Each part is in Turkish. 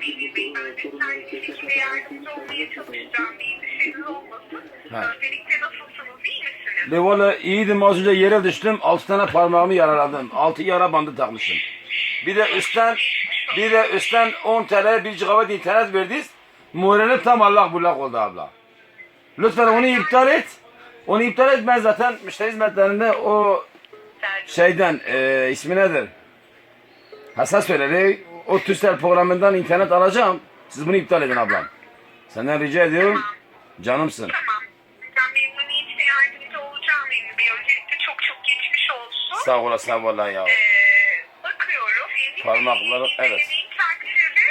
Bir şekilde yardımcı olmaya çalışacağım. Bir endişeniz olmasın. Ha. De valla iyiydim az önce yere düştüm. Altı tane parmağımı yaraladım. Altı yara bandı takmışım. Bir de üstten bir de üstten 10 TL 1 GB internet verdiniz. Moralim tam Allah bullak oldu abla. Lütfen onu iptal et. Onu iptal et. Ben zaten müşteri hizmetlerinde o şeyden e, ismi nedir? Hasan söyledi. O TÜSEL programından internet alacağım. Siz bunu iptal edin ablam. Senden rica ediyorum. Canımsın. Tamam. Ben memnuniyetle yardımcı olacağım Emin Bey. Öncelikle çok çok geçmiş olsun. Sağ olasın vallahi ya. Ee, bakıyorum. Bey, Parmakları- evet. denediğim takdirde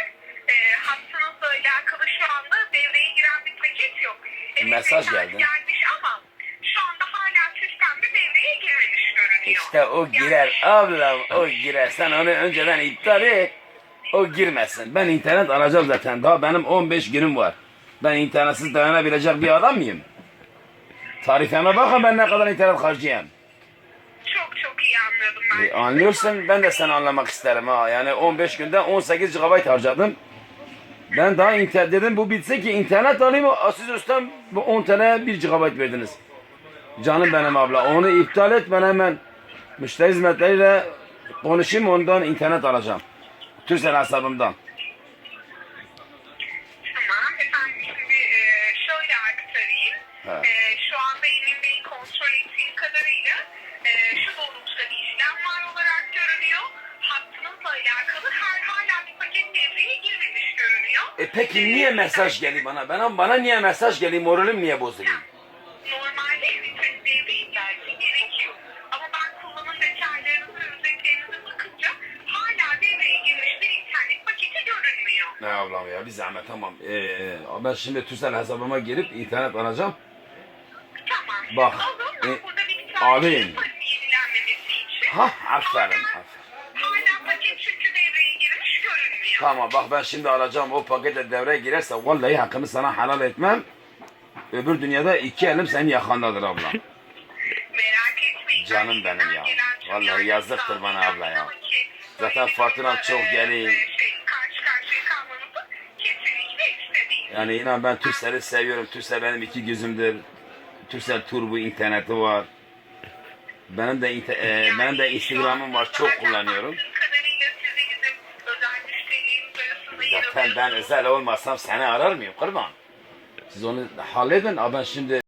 e, hattınızla alakalı şu anda devreye giren bir paket yok. Evet, Mesaj mesaj geldi. gelmiş ama şu anda hala sistemde devreye girmemiş görünüyor. İşte o girer ablam o girer. Sen onu önceden iptal et. O girmesin. Ben internet alacağım zaten. Daha benim 15 günüm var. Ben internetsiz dayanabilecek bir adam mıyım? Tarifeme bakın ben ne kadar internet harcayayım. Çok çok iyi anladım ben. E, anlıyorsun ben de seni anlamak isterim ha. Yani 15 günde 18 GB harcadım. Ben daha internet dedim bu bitse ki internet alayım. Siz üstten bu 10 TL 1 GB verdiniz. Canım benim abla. Onu iptal et ben hemen müşteri hizmetleriyle konuşayım ondan internet alacağım. Türsel hesabımdan. Tamam efendim şimdi e, şöyle aktarayım. E, şu anda Bey'in kontrol ettiğim kadarıyla e, şu doğrultuda bir işlem var olarak görünüyor. Hattınızla alakalı her hala bir paket devreye girmemiş görünüyor. E peki niye mesaj geliyor bana? Bana, bana niye mesaj geliyor? Moralim niye bozuluyor? Ne ablam ya bir zahmet tamam. Ee, ben şimdi Türsel hesabıma girip internet alacağım. Tamam. Bak, mu? e, Burada bir tane. Ha aferin. Hala- aferin. Hala paket çünkü devreye girmiş görünmüyor. Tamam bak ben şimdi alacağım o pakete devreye girerse vallahi hakkımı sana helal etmem. Öbür dünyada iki elim senin yakandadır abla. Merak etmeyin. Canım Ben benim ya. Vallahi yazıktır bana abla ya. Zaten durumla, çok geliyor. Yani inan ben Türkcell'i seviyorum. Türkcell benim iki gözümdür. Türkcell Turbo interneti var. Benim de inter- e, Yani benim de Instagram'ım var. Çok kullanıyorum. Zaten ben özel olmasam seni arar mıyım kurban? Siz onu halledin. Ama ben şimdi